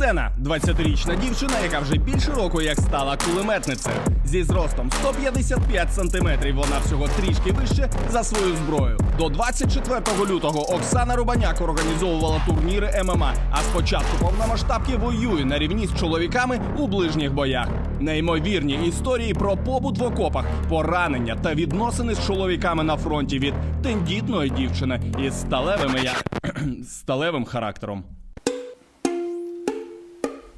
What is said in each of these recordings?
Сцена 20-річна дівчина, яка вже більше року як стала кулеметницею. Зі зростом 155 сантиметрів вона всього трішки вище за свою зброю. До 24 лютого Оксана Рубаняк організовувала турніри ММА, а з початку повномасштабки воює на рівні з чоловіками у ближніх боях. Неймовірні історії про побут в окопах, поранення та відносини з чоловіками на фронті від тендітної дівчини із сталевими я сталевим характером.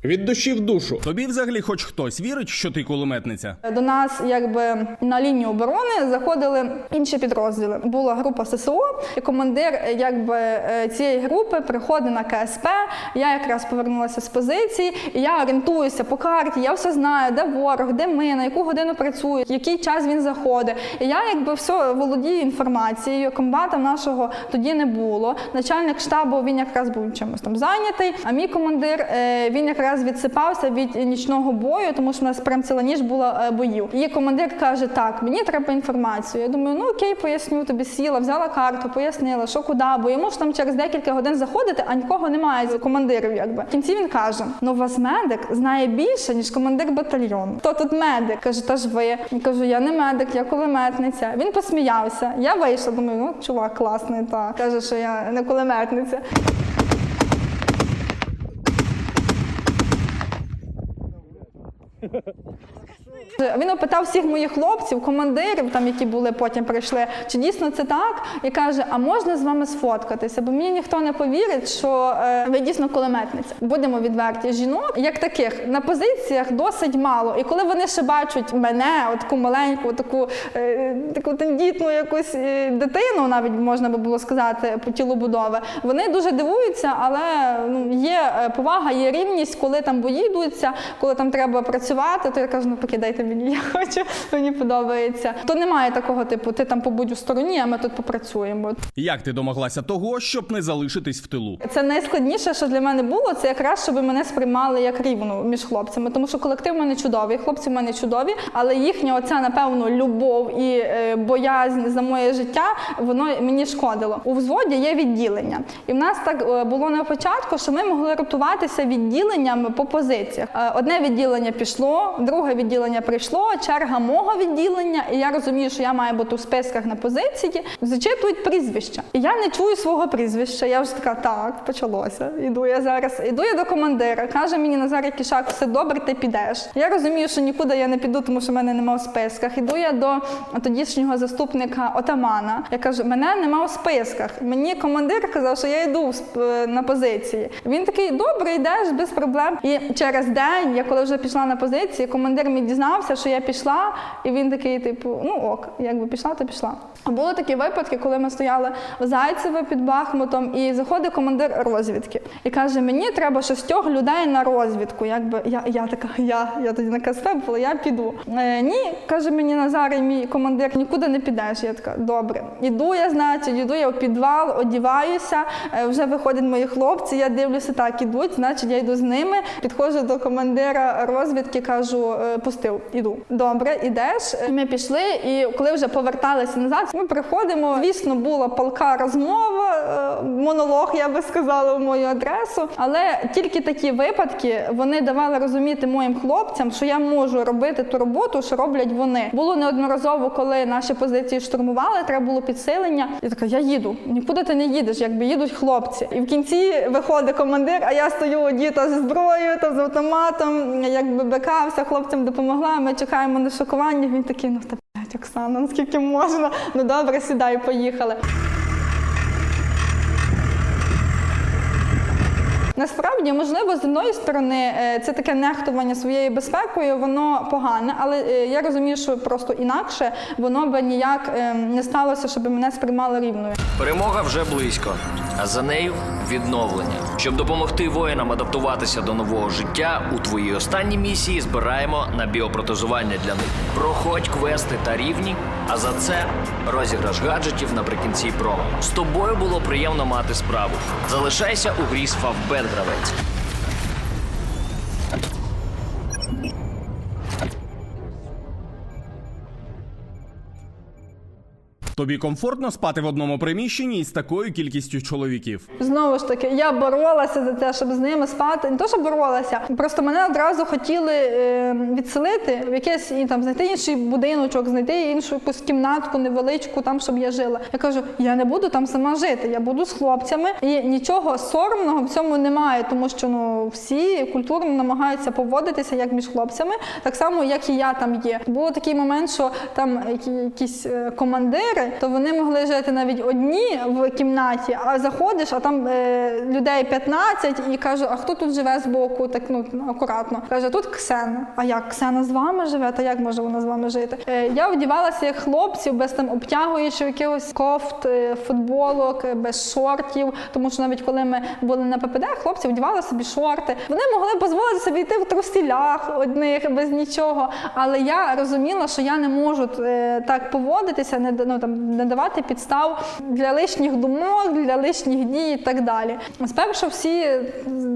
Від душі в душу. Тобі взагалі хоч хтось вірить, що ти кулеметниця? До нас, якби на лінію оборони, заходили інші підрозділи. Була група ССО, і командир, якби е, цієї групи приходить на КСП. Я якраз повернулася з позиції, і я орієнтуюся по карті. Я все знаю, де ворог, де ми, на яку годину працює, який час він заходить. І я якби все володію інформацією. Комбата нашого тоді не було. Начальник штабу він якраз був чимось там зайнятий. А мій командир е, він якраз відсипався від нічного бою, тому що в нас прям ціла ніч була е, боїв. І командир каже: Так, мені треба інформацію. Я думаю, ну окей, поясню тобі. Сіла, взяла карту, пояснила, що куди, бо йому ж там через декілька годин заходити, а нікого немає з командирів. Якби в кінці він каже: Ну, у вас медик знає більше ніж командир батальйону. Хто тут медик? каже, та ж ви. Я кажу, я не медик, я кулеметниця. Він посміявся. Я вийшла. Думаю, ну чувак класний, та каже, що я не кулеметниця. Він опитав всіх моїх хлопців, командирів, там, які були потім прийшли, чи дійсно це так, і каже: А можна з вами сфоткатися? Бо мені ніхто не повірить, що е, ви дійсно кулеметниця. Будемо відверті. Жінок, як таких, на позиціях досить мало. І коли вони ще бачать мене, таку маленьку, таку, е, таку тендітну якусь е, дитину, навіть можна би було сказати, по тілу будови, вони дуже дивуються, але ну, є повага, є рівність, коли там бої йдуться, коли там треба працювати, то я кажу, ну покидайте мені, я хочу, мені подобається. То немає такого типу, ти там побудь у стороні, а ми тут попрацюємо. Як ти домоглася того, щоб не залишитись в тилу? Це найскладніше, що для мене було, це якраз щоб мене сприймали як рівну між хлопцями. Тому що колектив в мене чудовий, хлопці в мене чудові, але їхня оця, напевно, любов і е, боязнь за моє життя, воно мені шкодило. У взводі є відділення. І в нас так е, було на початку, що ми могли ротуватися відділеннями по позиціях. Е, Одне відділення пішло, друге відділення прийшло, черга мого відділення, і я розумію, що я маю бути у списках на позиції. Зачитують прізвища. І я не чую свого прізвища. Я вже така, так, почалося. Іду я зараз. Іду я до командира. Каже мені Назар Кішак, все добре, ти підеш. Я розумію, що нікуди я не піду, тому що мене немає у списках. Іду я до тодішнього заступника отамана. Я кажу, мене нема у списках. Мені командир казав, що я йду на позиції. Він такий, добре, йдеш без проблем. І через день, я коли вже пішла на позиції, командир мені дізнався, що я пішла, і він такий, типу, ну ок, якби пішла, то пішла. Були такі випадки, коли ми стояли в Зайцеве під Бахмутом, і заходить командир розвідки і каже: Мені треба шістьох людей на розвідку. Якби я, я така, я, я тоді на КСП була, я піду. Е, ні, каже мені Назар, і мій командир, нікуди не підеш. Я така, добре. Іду я, значить, іду я в підвал, одіваюся. е, вже виходять мої хлопці. Я дивлюся, так ідуть, значить, я йду з ними. Підходжу до командира розвідки, кажу, «Е, пустив, іду. Добре, ідеш. Ми пішли, і коли вже поверталися назад, ми приходимо. Звісно, була палка розмова, е, монолог, я би сказала, в мою адресу. Але тільки такі випадки вони давали розуміти моїм хлопцям, що я можу робити ту роботу, що роблять вони. Було неодноразово, коли наші позиції штурмували, треба було підсилення. Я така, я їду. Нікуди ти не їдеш, якби їдуть хлопці. І в кінці виходить командир, а я стою одіта зі зброєю та з автоматом, якби бекався, хлопцям допомогла. Ми чекаємо на шокування. Він такий, ну та блядь, Оксана, ну скільки можна? Ну добре, сідай, поїхали. Насправді, можливо, з одної сторони, е, це таке нехтування своєю безпекою, воно погане, але е, я розумію, що просто інакше воно би ніяк е, не сталося, щоб мене сприймали рівною. Перемога вже близько, а за нею відновлення. Щоб допомогти воїнам адаптуватися до нового життя, у твоїй останній місії збираємо на біопротезування для них. Проходь квести та рівні, а за це розіграш гаджетів наприкінці промо. З тобою було приємно мати справу. Залишайся у грі з Фавбет гравець. Тобі комфортно спати в одному приміщенні із такою кількістю чоловіків? Знову ж таки, я боролася за те, щоб з ними спати. Не то, що боролася, просто мене одразу хотіли е, відселити в якийсь і там знайти інший будиночок, знайти іншу якусь кімнатку невеличку, там щоб я жила. Я кажу, я не буду там сама жити, я буду з хлопцями, і нічого соромного в цьому немає, тому що ну всі культурно намагаються поводитися як між хлопцями, так само як і я там є. Був такий момент, що там якісь е, командири, то вони могли жити навіть одні в кімнаті, а заходиш, а там е, людей 15 і кажу, а хто тут живе збоку? Так ну акуратно. Каже, тут Ксена. А як Ксена з вами живе? Та як може вона з вами жити? Е, я вдівалася як хлопців, без там обтягуючих якихось кофт, е, футболок, е, без шортів. Тому що навіть коли ми були на ППД, хлопці вдівали собі шорти. Вони могли дозволити собі йти в трусілях одних без нічого. Але я розуміла, що я не можу е, так поводитися, не ну, там не давати підстав для лишніх думок, для лишніх дій і так далі. Спершу всі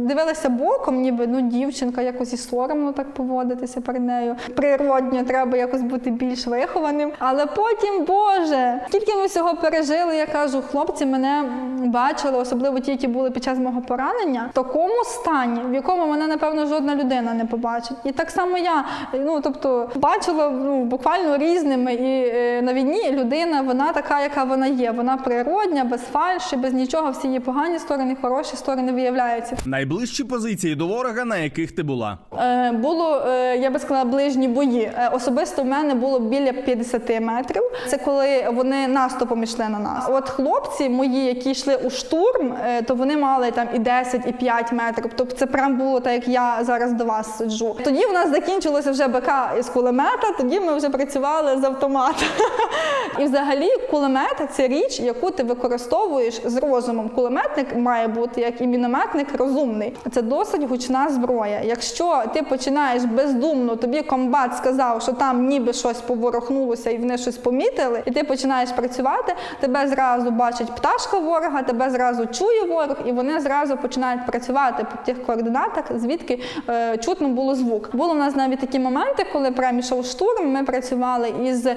дивилися боком, ніби ну дівчинка якось і соромно так поводитися перед нею. Природньо треба якось бути більш вихованим. Але потім, Боже, скільки ми всього пережили, я кажу, хлопці мене бачили, особливо ті, які були під час мого поранення, в такому стані, в якому мене, напевно, жодна людина не побачить. І так само я, ну тобто, бачила ну, буквально різними. І е, на війні людина, вона така, яка вона є. Вона природня, без фальші, без нічого. Всі її погані сторони, хороші сторони виявляються. Найближчі позиції до ворога, на яких ти була? Е, було, е, я би сказала, ближні бої. Е, особисто в мене було біля 50 метрів. Це коли вони наступом йшли на нас. От хлопці мої, які йшли у штурм, е, то вони мали там і 10, і 5 метрів. Тобто це прям було так, як я зараз до вас сиджу. Тоді в нас закінчилося вже БК із кулемета, тоді ми вже працювали з автомата. І взагалі кулемет це річ, яку ти використовуєш з розумом. Кулеметник має бути як і мінометник розумний. Це досить гучна зброя. Якщо ти починаєш бездумно, тобі комбат сказав, що там ніби щось поворухнулося і вони щось помітили, і ти починаєш працювати, тебе зразу бачить пташка ворога, тебе зразу чує ворог, і вони зразу починають працювати по тих координатах, звідки е, чутно було звук. Було у нас навіть такі моменти, коли прямо йшов штурм. Ми працювали із е,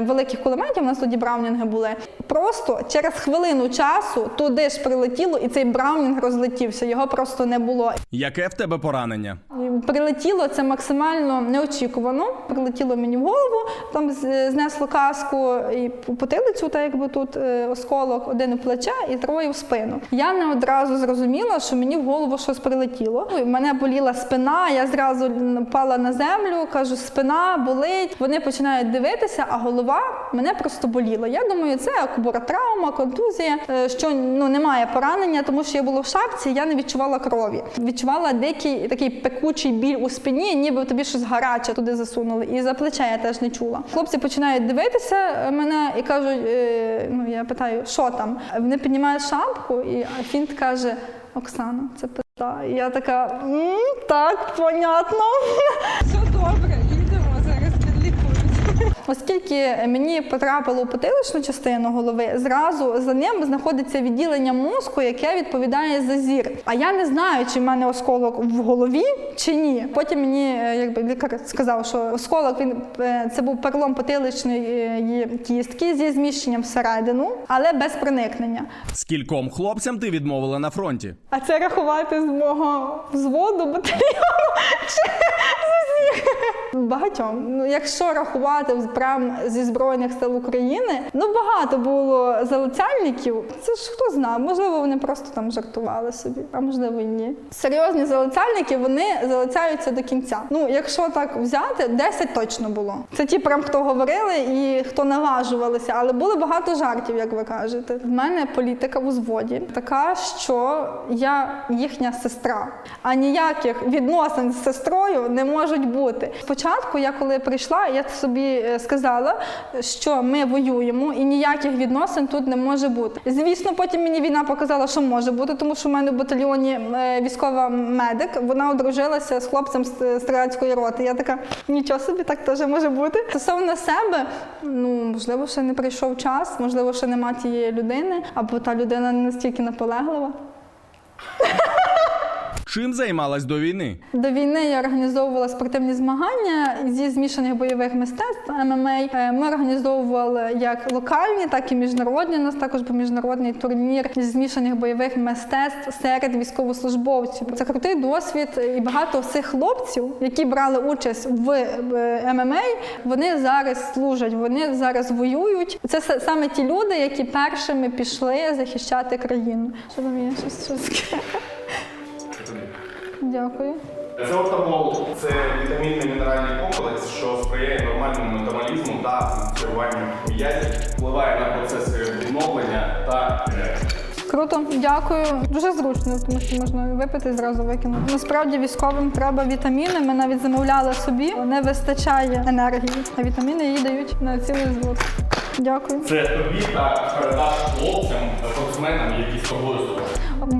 великих кулеметів. Нас тоді браунінги були. Просто через хвилину часу туди ж прилетіло, і цей браунінг розлетівся. Його просто не було. Яке в тебе поранення? Прилетіло це максимально неочікувано. Прилетіло мені в голову, там знесло каску і потилицю, так якби тут е, осколок, один у плече і троє в спину. Я не одразу зрозуміла, що мені в голову щось прилетіло. Ну, Мене боліла спина, я зразу впала на землю, кажу, спина болить. Вони починають дивитися, а голова мене просто боліла. Я думаю, це акубаротравма, контузія, е, що ну немає поранення, тому що я була в шапці, я не відчувала крові. Відчувала дикий такий пекучий біль у спині, ніби тобі щось гаряче туди засунули. І за плече я теж не чула. Хлопці починають дивитися мене і кажуть: е, ну я питаю, що там? Вони піднімають шапку, і Фінт каже: Оксана, це пизда. Я така, так, понятно. Все добре. Оскільки мені потрапило у потиличну частину голови, зразу за ним знаходиться відділення мозку, яке відповідає за зір. А я не знаю, чи в мене осколок в голові чи ні. Потім мені е, якби лікар сказав, що осколок він е, це був перелом потиличної е, кістки зі зміщенням всередину, але без проникнення. Скільком хлопцям ти відмовила на фронті? А це рахувати з мого взводу батальйону чи з усіх? Багатьом. Ну, якщо рахувати прям зі Збройних сил України, ну багато було залицяльників. Це ж хто знає, можливо, вони просто там жартували собі, а можливо і ні. Серйозні залицяльники вони залицяються до кінця. Ну, якщо так взяти, 10 точно було. Це ті, прям хто говорили і хто наважувалися, але було багато жартів, як ви кажете. В мене політика в узводі така, що я їхня сестра, а ніяких відносин з сестрою не можуть бути. Спочатку, я коли прийшла, я собі е, сказала, що ми воюємо і ніяких відносин тут не може бути. Звісно, потім мені війна показала, що може бути, тому що в мене в батальйоні е, військова медик, вона одружилася з хлопцем з стрілецької роти. Я така, нічого собі, так теж може бути. Стосовно себе, ну можливо, ще не прийшов час, можливо, ще нема тієї людини, або та людина не настільки наполеглива. Чим займалась до війни? До війни я організовувала спортивні змагання зі змішаних бойових мистецтв ММА. Е, Ми організовували як локальні, так і міжнародні. У нас також був міжнародний турнір зі змішаних бойових мистецтв серед військовослужбовців. Це крутий досвід, і багато всіх хлопців, які брали участь в е, ММА, вони зараз служать, вони зараз воюють. Це саме ті люди, які першими пішли захищати країну. Що там є? Щось? Дякую. Золотобол це вітамінний мінеральний комплекс, що сприяє нормальному метаболізму та функціонуванню м'язів, впливає на процеси відновлення та. Круто, дякую. Дуже зручно, тому що можна випити і зразу викинути. Насправді військовим треба вітаміни. Ми навіть замовляли собі. Не вистачає енергії, а вітаміни їй дають на цілий звод. Дякую. Це тобі та передаш хлопцям, спортсменам, які з тобою здобувають.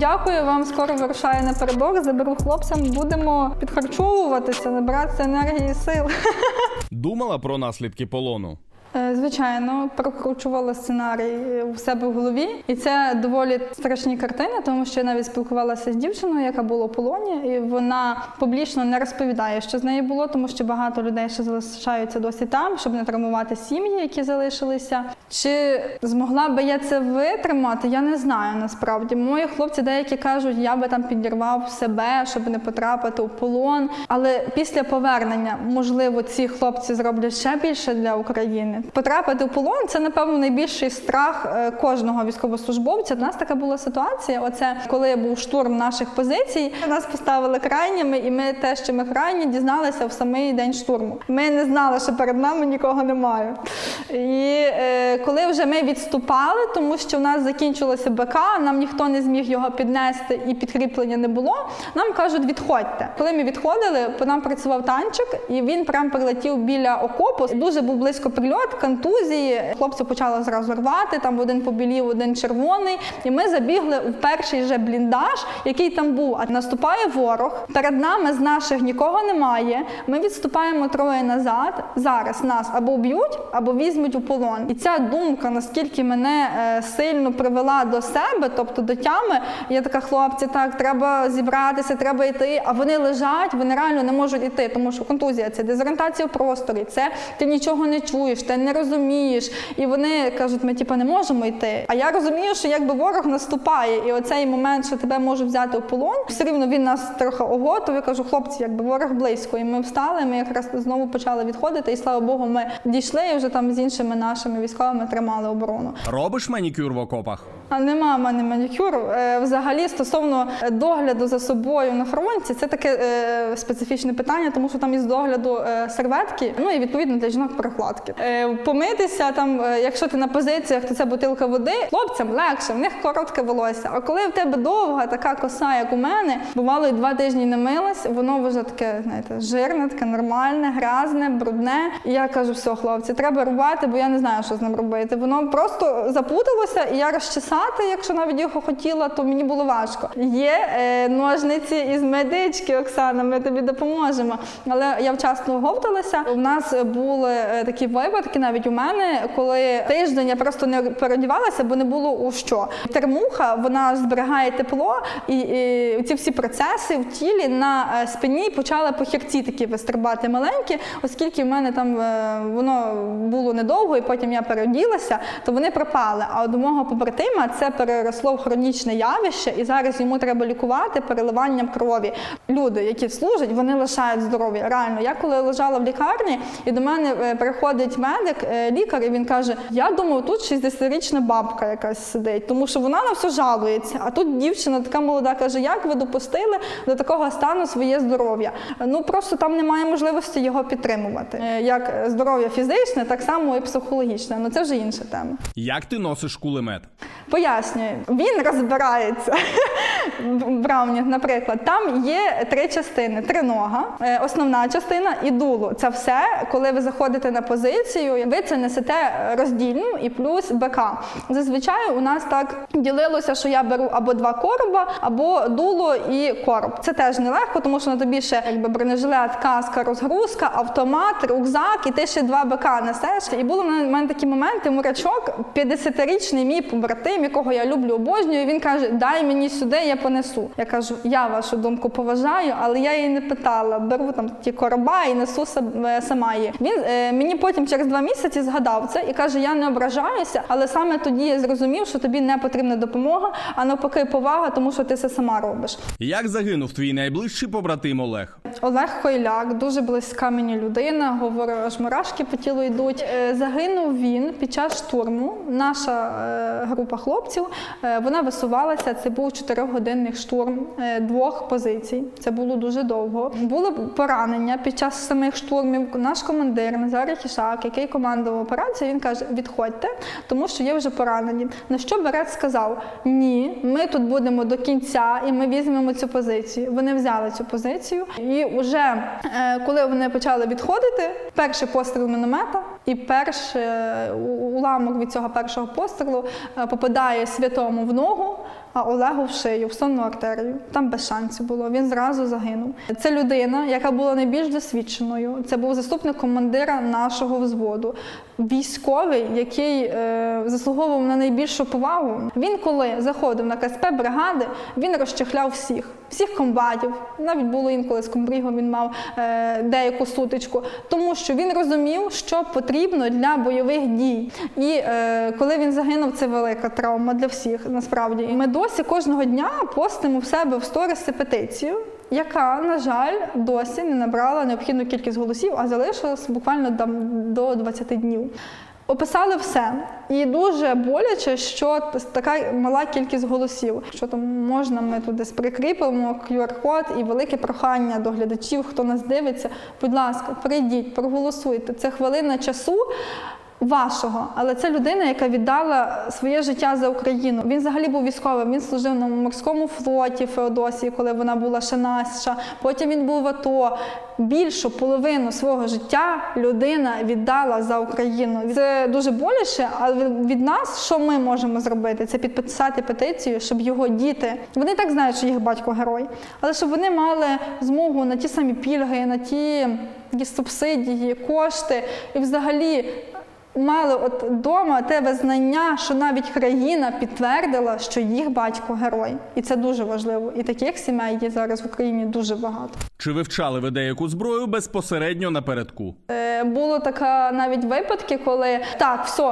Дякую вам. Скоро вирушаю на перебор. Заберу хлопцям. Будемо підхарчовуватися, набиратися енергії і сил. Думала про наслідки полону. Е, Звичайно, прокручувала сценарій у себе в голові, і це доволі страшні картини, тому що я навіть спілкувалася з дівчиною, яка була у полоні, і вона публічно не розповідає, що з нею було, тому що багато людей ще залишаються досі там, щоб не травмувати сім'ї, які залишилися. Чи змогла би я це витримати? Я не знаю насправді. Мої хлопці деякі кажуть, я би там підірвав себе, щоб не потрапити у полон. Але після повернення, можливо, ці хлопці зроблять ще більше для України. Потрапити у полон це напевно найбільший страх е, кожного військовослужбовця. У нас така була ситуація. Оце коли був штурм наших позицій. Нас поставили крайніми, і ми те, що ми крайні, дізналися в самий день штурму. Ми не знали, що перед нами нікого немає. І е, коли вже ми відступали, тому що в нас закінчилося БК, нам ніхто не зміг його піднести і підкріплення не було. Нам кажуть, відходьте. Коли ми відходили, по нам працював танчик, і він прям прилетів біля окопу. Дуже був близько прильот, контузії. Хлопці почали зразу рвати. Там один побілів, один червоний. І ми забігли в перший же бліндаж, який там був. А наступає ворог. Перед нами з наших нікого немає. Ми відступаємо троє назад. Зараз нас або вб'ють, або візьмуть у полон. І ця думка, наскільки мене е, сильно привела до себе, тобто до тями, я така, хлопці, так, треба зібратися, треба йти. А вони лежать, вони реально не можуть йти, тому що контузія це дезорієнтація в просторі, це ти нічого не чуєш, ти не розумієш. І вони кажуть, ми типу, не можемо йти. А я розумію, що якби ворог наступає, і оцей момент, що тебе можуть взяти у полон, все рівно він нас трохи оготував. Я кажу, хлопці, якби ворог близько. І ми встали, ми якраз знову почали відходити. І слава Богу, ми дійшли і вже там з іншими нашими військовими тримали оборону. Робиш манікюр в окопах? А нема в мене манікюру. Е, Взагалі, стосовно е, догляду за собою на фронті, це таке е, специфічне питання, тому що там із догляду серветки, ну і відповідно для жінок прокладки. Помитися там, якщо ти на позиціях, то це бутилка води. Хлопцям легше, в них коротке волосся. А коли в тебе довга така коса, як у мене, бувало і два тижні не милась, воно вже таке, знаєте, жирне, таке нормальне, грязне, брудне. І я кажу, все, хлопці, треба рубати, бо я не знаю, що з ним робити. Воно просто запуталося, і я розчесати, якщо навіть його хотіла, то мені було важко. Є е, ножниці із медички, Оксана, ми тобі допоможемо. Але я вчасно оговталася. У нас були е, такі випадки, навіть у мене, коли тиждень я просто не переодівалася, бо не було у що. Термуха вона зберігає тепло, і, і ці всі процеси в тілі на е, спині почали похірці такі вистрибати маленькі, оскільки в мене там воно було недовго, і потім я переоділася, то вони пропали. А от мого побратима це переросло в хронічне явище, і зараз йому треба лікувати переливанням крові. Люди, які служать, вони лишають здоров'я. Реально, я коли лежала в лікарні, і до мене е, приходить медик, е, лікар, і він каже: Я думав, тут 60-річна бабка якась сидить, тому що вона на все жалується. А тут дівчина така молода каже: Як ви допустили до такого стану своє здоров'я? Ну просто там немає можливості його підтримувати. Е, Як здоров'я фізичне, так само і психологічне. Ну це вже інша тема. Як ти носиш кулемет? Пояснюю, він розбирається. Брауні, наприклад, там є три частини: тринога, е, основна частина і дуло. Це все, коли ви заходите на позицію, ви це несете роздільно і плюс БК. Зазвичай у нас так ділилося, що я беру або два короба, або дуло і короб. Це теж нелегко, тому що на тобі ще якби бронежилет, каска, розгрузка, автомат, рюкзак, і ти ще два БК несеш. І було в мене такі моменти, мурачок, 50-річний мій побратим, знайомим, якого я люблю, обожнюю. Він каже: Дай мені сюди, я понесу. Я кажу, я вашу думку поважаю, але я її не питала. Беру там ті короба і несу е, сама її. Він е, мені потім через два місяці згадав це і каже: Я не ображаюся, але саме тоді я зрозумів, що тобі не потрібна допомога, а навпаки, повага, тому що ти це сама робиш. Як загинув твій найближчий побратим Олег? Олег Хойляк, дуже близька мені людина, говорю, аж мурашки по тілу йдуть. Е, Загинув він під час штурму. Наша е, група хлопців е, вона висувалася. Це був чотирьохгодинний штурм е, двох позицій. Це було дуже довго. Було поранення під час самих штурмів. Наш командир Назар Хішак, який командував операцією, він каже: відходьте, тому що є вже поранені. На що Берет сказав: Ні, ми тут будемо до кінця, і ми візьмемо цю позицію. Вони взяли цю позицію, і вже е, коли вони почали відходити, перший постріл міномета, і перший уламок від цього першого пострілу е, попадає святому в ногу. А Олегу в шию, в сонну артерію. Там без шансів було. Він зразу загинув. Це людина, яка була найбільш досвідченою. Це був заступник командира нашого взводу. Військовий, який е, заслуговував на найбільшу повагу. Він, коли заходив на КСП бригади, він розчехляв всіх, всіх комбатів. Навіть було інколи з комбрігом він мав е, деяку сутичку, тому що він розумів, що потрібно для бойових дій. І е, коли він загинув, це велика травма для всіх. Насправді, ми досі кожного дня постимо в себе в сторіси петицію. Яка, на жаль, досі не набрала необхідну кількість голосів, а залишилась буквально там до 20 днів. Описали все. І дуже боляче, що така мала кількість голосів. Що там можна, ми десь прикріпимо QR-код і велике прохання до глядачів, хто нас дивиться. Будь ласка, прийдіть, проголосуйте. Це хвилина часу. Вашого, але це людина, яка віддала своє життя за Україну. Він взагалі був військовим. Він служив на морському флоті Феодосії, коли вона була ще наша. Потім він був в АТО. Більшу половину свого життя людина віддала за Україну. Це дуже боляче, але від нас, що ми можемо зробити? Це підписати петицію, щоб його діти. Вони так знають, що їх батько герой, але щоб вони мали змогу на ті самі пільги, на ті якісь субсидії, кошти і взагалі мали от вдома те визнання, що навіть країна підтвердила, що їх батько герой. І це дуже важливо. І таких сімей є зараз в Україні дуже багато. Чи вивчали ви деяку зброю безпосередньо напередку? Е, Було така навіть випадки, коли так, все,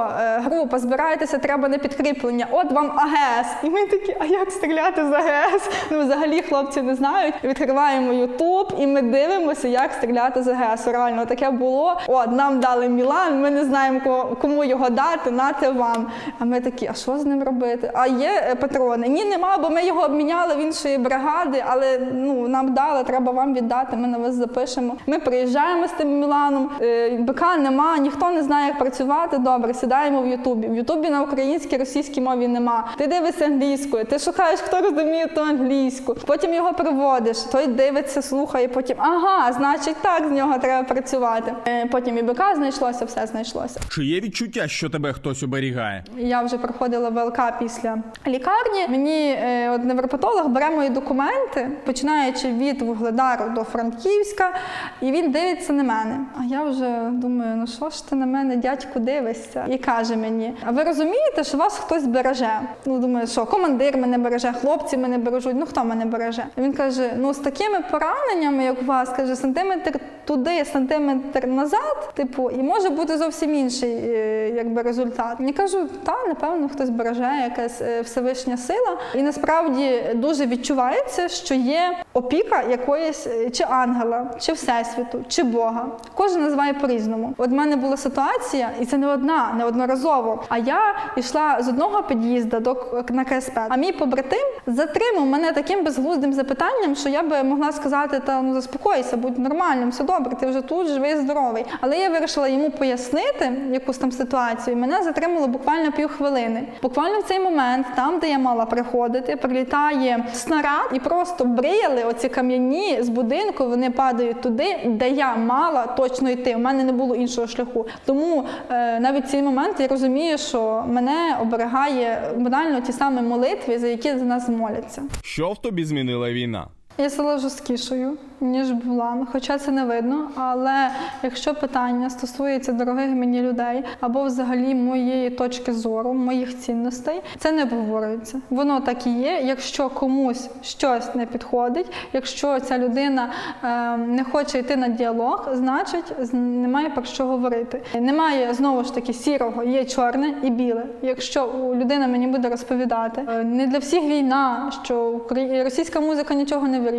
група, збирайтеся, треба на підкріплення. От вам АГС. І ми такі, а як стріляти з АГС? Ну, взагалі хлопці не знають. Відкриваємо Ютуб і ми дивимося, як стріляти з АГС. Реально таке було. От нам дали Мілан, ми не знаємо, кому його дати, нате вам. А ми такі, а що з ним робити? А є е, патрони? Ні, нема, бо ми його обміняли в іншої бригади, але ну нам дали, треба вам віддати. Ми на вас запишемо. Ми приїжджаємо з тим Міланом. Е, БК нема, ніхто не знає, як працювати. Добре, сідаємо в Ютубі. В Ютубі на українській, російській мові нема. Ти дивишся англійською, ти шукаєш, хто розуміє ту англійську. Потім його приводиш, той дивиться, слухає. Потім ага, значить, так з нього треба працювати. Е, Потім і БК знайшлося, все знайшлося. Чи є відчуття, що тебе хтось оберігає? Я вже проходила ВЛК після лікарні. Мені е, от невропатолог бере мої документи, починаючи від Вугледару до Франківська, і він дивиться на мене. А я вже думаю, ну що ж ти на мене, дядьку, дивишся? І каже мені: А ви розумієте, що вас хтось береже? Ну думаю, що командир мене береже, хлопці мене бережуть. Ну хто мене береже? Він каже: Ну з такими пораненнями, як у вас, каже, сантиметр туди, сантиметр назад, типу, і може бути зовсім інший якби результат. Я кажу, та напевно хтось береже, якась е, всевишня сила. І насправді дуже відчувається, що є опіка якоїсь е, чи ангела, чи всесвіту, чи Бога. Кожен називає по-різному. От в мене була ситуація, і це не одна, неодноразово. А я йшла з одного під'їзду до на КСП, а мій побратим затримав мене таким безглуздим запитанням, що я би могла сказати: та ну заспокойся, будь нормальним, все добре, ти вже тут живий, здоровий. Але я вирішила йому пояснити якусь там ситуацію. Мене затримало буквально півхвилини. Буквально в цей момент, там, де я мала приходити, прилітає снаряд і просто брияли оці кам'яні з будинку. Вони падають туди, де я мала точно йти. У мене не було іншого шляху. Тому е, навіть в цей момент я розумію, що мене оберігає банально ті самі молитви, за які за нас моляться. Що в тобі змінила війна? Я стала жорсткішою, ніж була. Хоча це не видно. Але якщо питання стосується дорогих мені людей або взагалі моєї точки зору, моїх цінностей, це не обговорюється. Воно так і є. Якщо комусь щось не підходить, якщо ця людина е, не хоче йти на діалог, значить немає про що говорити. Немає знову ж таки сірого, є чорне і біле. Якщо людина мені буде розповідати, е, не для всіх війна, що Украї- російська музика нічого не вирішує,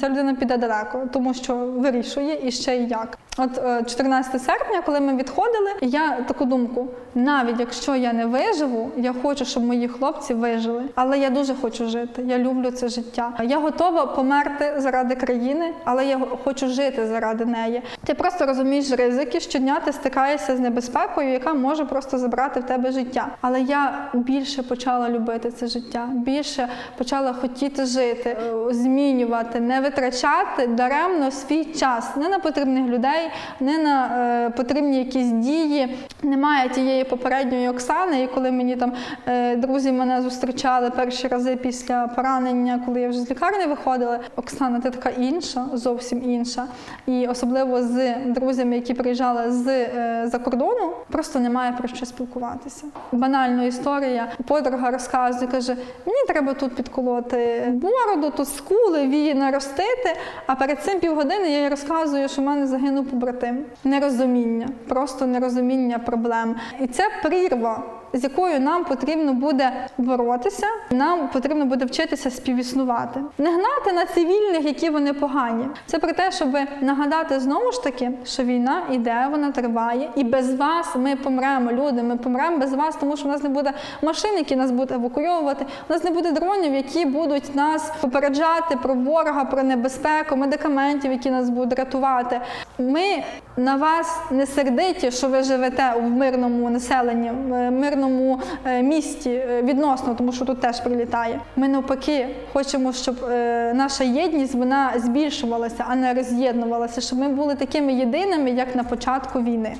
ця людина піде далеко, тому що вирішує і ще й як. От е, 14 серпня, коли ми відходили, я таку думку: навіть якщо я не виживу, я хочу, щоб мої хлопці вижили. Але я дуже хочу жити. Я люблю це життя. Я готова померти заради країни, але я хочу жити заради неї. Ти просто розумієш ризики. Щодня ти стикаєшся з небезпекою, яка може просто забрати в тебе життя. Але я більше почала любити це життя, більше почала хотіти жити, е, змінювати, не витрачати даремно свій час не на потрібних людей, не на е, потрібні якісь дії. Немає тієї попередньої Оксани, і коли мені там е, друзі мене зустрічали перші рази після поранення, коли я вже з лікарні виходила. Оксана, ти така інша, зовсім інша. І особливо з друзями, які приїжджали з е, за кордону, просто немає про що спілкуватися. Банальна історія. Подруга розказує, каже: мені треба тут підколоти бороду, тут скули, вії наростити. А перед цим півгодини я їй розказую, що в мене загинув побратим. Нерозуміння, просто нерозуміння проблем. І це прірва. З якою нам потрібно буде боротися, нам потрібно буде вчитися співіснувати, не гнати на цивільних, які вони погані. Це про те, щоб нагадати знову ж таки, що війна іде, вона триває, і без вас ми помремо. Люди, ми помремо без вас, тому що в нас не буде машин, які нас будуть евакуйовувати. У нас не буде дронів, які будуть нас попереджати про ворога, про небезпеку, медикаментів, які нас будуть рятувати. Ми на вас не сердиті, що ви живете в мирному населенні, в мирному е, місті е, відносно, тому що тут теж прилітає. Ми навпаки хочемо, щоб е, наша єдність вона збільшувалася, а не роз'єднувалася, щоб ми були такими єдиними, як на початку війни.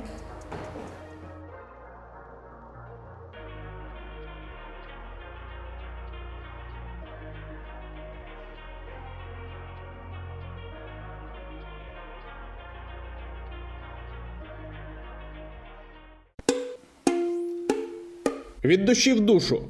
Від душі в душу.